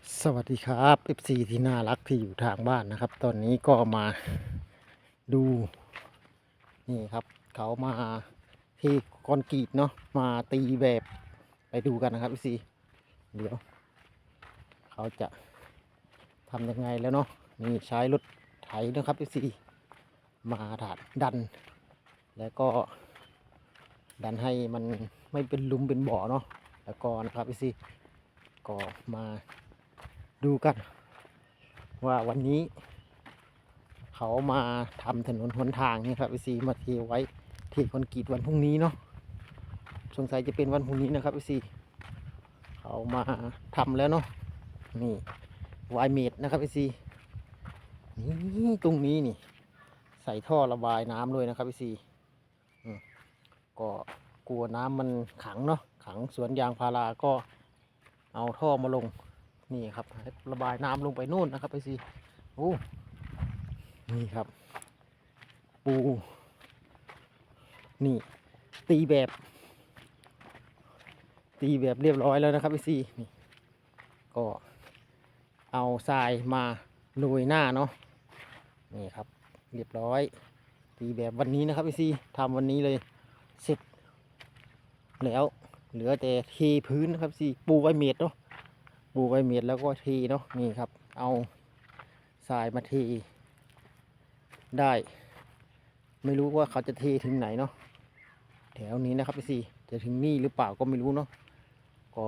สวัสดีครับ FC ที่น่ารักที่อยู่ทางบ้านนะครับ ตอนนี้ก็มาดูนี่ครับ เขามาที่คอนกรีตเนาะมาตีแบบไปดูกันนะครับ FC เดี๋ยว เขาจะทำยังไงแล้วเนาะนี่ใช้รถไถนะครับ FC มาถาดดัน แล้วก็ ดันให้มันไม่เป็นลุมเป็นบ่อเนาะแล้วก็นะครับ FC ก็มา ดูกัน ว่าวันนี้เขามาทำถนนหนทางนี่ครับวิซีมาเทไว้ที่คอนกรีตวันพรุ่งนี้เนาะสงสัยจะเป็นวันพรุ่งนี้นะครับวิซีเขามาทำแล้วเนาะนี่วายเมดนะครับวิซีนี่ตรงนี้นี่ ใส่ท่อระบายน้ำด้วยนะครับวิซีอืมก็กลัวน้ำมันขังเนาะขังสวนยางพาราก็เอาท่อมาลง นี่ครับ ระบายน้ำลงไปนู่นนะครับ ไปสิโอ้นี่ครับ ปู นี่ ตีแบบ ตีแบบเรียบร้อยแล้วนะครับพี่ซีนี่ก็เอาทรายมาโรยหน้าเนาะนี่ครับ เรียบร้อย ตีแบบวันนี้นะครับพี่ซีทำวันนี้เลยเสร็จแล้วเหลือแต่เทพื้นนะครับซีปูไว้เม็ดเนาะ ปูใบเม็ดแล้วก็ทีเนาะนี่ครับ เอาทรายมาทีได้ ไม่รู้ว่าเขาจะเทถึงไหนเนาะแถวนี้นะครับพี่ซีจะถึงนี่หรือเปล่าก็ไม่รู้เนาะก็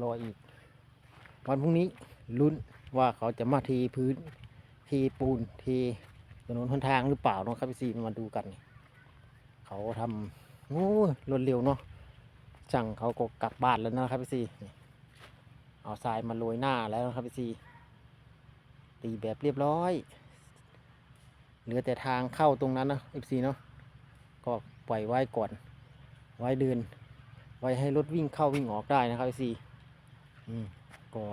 รออีก วันพรุ่งนี้ลุ้นว่าเขาจะมาทีพื้นทีปูนทีถนนหนทางหรือเปล่าเนาะครับพี่ซีมาดูกัน เขาทำโอ้ยรวดเร็วเนาะช่างเขาก็กลับบ้านแล้วนะครับพี่ซีนี่ เอาทรายมาโรยหน้าแล้วนะครับพี่ซีตีแบบเรียบร้อย เหลือแต่ทางเข้าตรงนั้นนะพี่ซีเนาะก็ปล่อยไว้ก่อน ไว้เดิน ไว้ให้รถวิ่งเข้าวิ่งออกได้นะครับพี่ซีอืมก็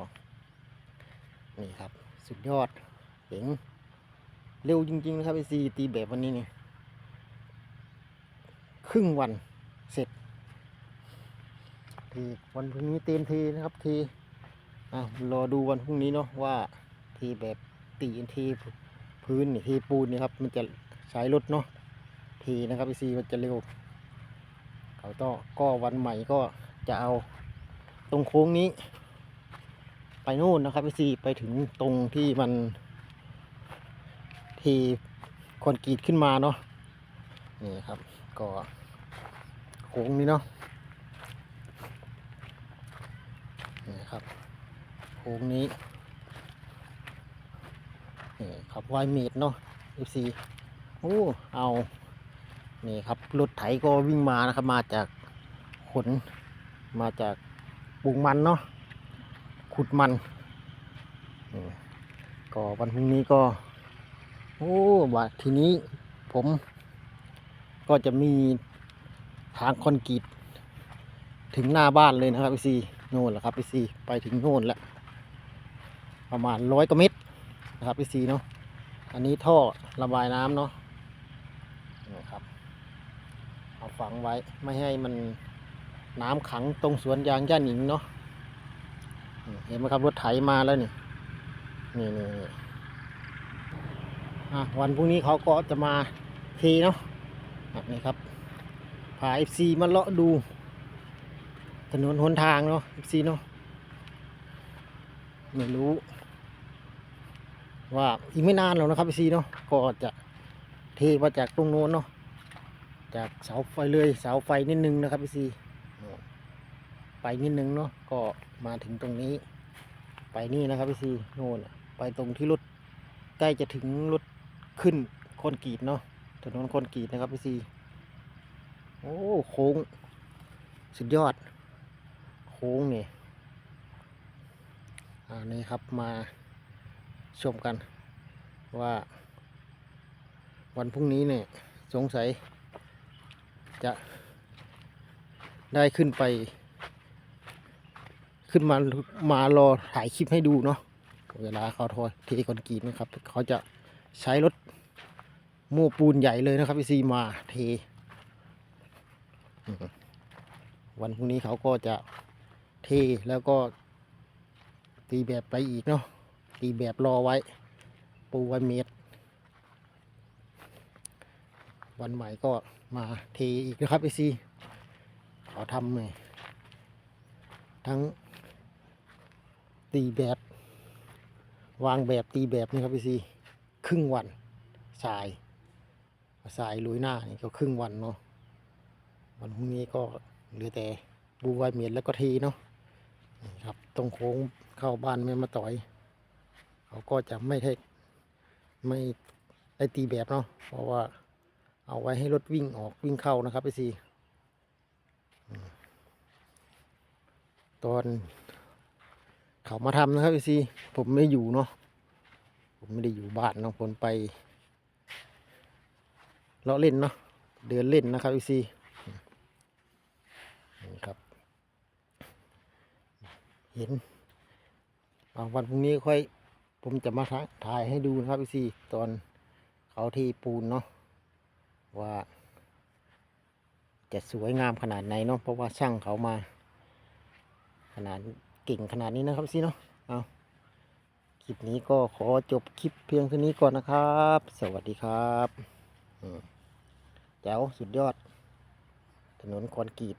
นี่ครับ สุดยอดเจ๋งเร็วจริง ๆ นะครับพี่ซีตีแบบวันนี้นี่ครึ่งวันเสร็จทีวันพรุ่งนี้เต็มทีนะครับที รอดูวันพรุ่งนี้เนาะว่าทีแบบตีทีพื้นทีปูนนี่ครับ มันจะใช้รถเนาะทีนะครับพีซีมันจะเร็วเขาต้องก็วันใหม่ก็จะเอาตรงโค้งนี้ ไปนู่นนะครับพีซีไปถึงตรงที่มันทีคอนกรีตขึ้นมาเนาะนี่ครับ ก็โค้งนี้เนาะนี่ครับ โค้งนี้นี่ครับวายเมดเนาะ FC โอ้เอานี่ครับรถไถก็วิ่งมานะครับ มาจากขนมาจากปลูกมันเนาะขุดมันก็วันพรุ่งนี้ก็ โอ้ว่าทีนี้ผมก็จะมีทางคอนกรีตถึงหน้าบ้านเลยนะครับพี่ซีโน่นแหละครับพี่ซีไปถึงโน่นแล้ว ประมาณร้อยกว่าเมตรนะครับพี่ซีเนาะอันนี้ท่อระบายน้ำเนาะนี่ครับเอาฝังไว้ไม่ให้มันน้ำขังตรงสวนยางย่าหนิงเนาะเห็นไหมครับรถไถมาแล้วนี่นี่นี่วันพรุ่งนี้เขาก็จะมาเทเนาะอะนี่ครับพาเอฟซีมาเลาะดู ถนนหนทางเนาะเอฟซีเนาะ ไม่รู้ ว่าอีกไม่นานหรอกนะครับพี่ซีเนาะก็จะเทมาจากตรงโน้นเนาะจากเสาไฟเลยเสาไฟนิดนึงนะครับพี่ซีไปนิดนึงเนาะก็มาถึงตรงนี้ ไปนี่นะครับพี่ซีโน่นไปตรงที่รถใกล้จะถึงรถขึ้นคอนกรีตเนาะถนนคอนกรีตนะครับพี่ซีโอ้โค้งสุดยอด โค้งเนี่ย อ่านี่ครับมาชมกันว่า วันพรุ่งนี้เนี่ยสงสัย จะได้ขึ้นไป ขึ้นมามารอถ่ายคลิปให้ดูเนาะเวลาเขาทอยเทคอนกรีตนะครับ เขาจะใช้รถโม้ปูนใหญ่เลยนะครับพี่ซีมาเท วันพรุ่งนี้เขาก็จะเทแล้วก็ ตีแบบไปอีกเนาะตีแบบรอไว้ ปูไว้เมตร วันใหม่ก็มาเทอีกนะครับไอซีขอทำเลยทั้งตีแบบ วางแบบตีแบบนี่ครับไอซีครึ่งวันสายสายลุยหน้านี่ก็ครึ่งวันเนาะวันพรุ่งนี้ก็เหลือแต่บูไวเมียนแล้วก็เทีเนาะนี่ครับตรงโค้ง เข้าบ้านแม่มาต่อย เขาก็จะไม่ได้ไม่ได้ตีแบบเนาะเพราะว่าเอาไว้ให้รถวิ่งออกวิ่งเข้านะครับไอซีตอนเขามาทำนะครับไอซีผมไม่อยู่เนาะผมไม่ได้อยู่บ้านเนาะผมไปเลาะเล่นเนาะเดินเล่นนะครับไอซีนี่ครับ เห็น วันพรุ่งนี้ค่อย ผมจะมาถ่ายให้ดูนะครับไอซีตอนเขาที่ปูนเนาะว่า จะสวยงามขนาดไหนเนาะเพราะว่าช่างเขามา ขนาดเก่งขนาดนี้นะครับสิเนาะเอาคลิปนี้ก็ขอจบคลิปเพียงเท่านี้ก่อนนะครับ สวัสดีครับแจ๋วสุดยอด ถนนคอนกรีต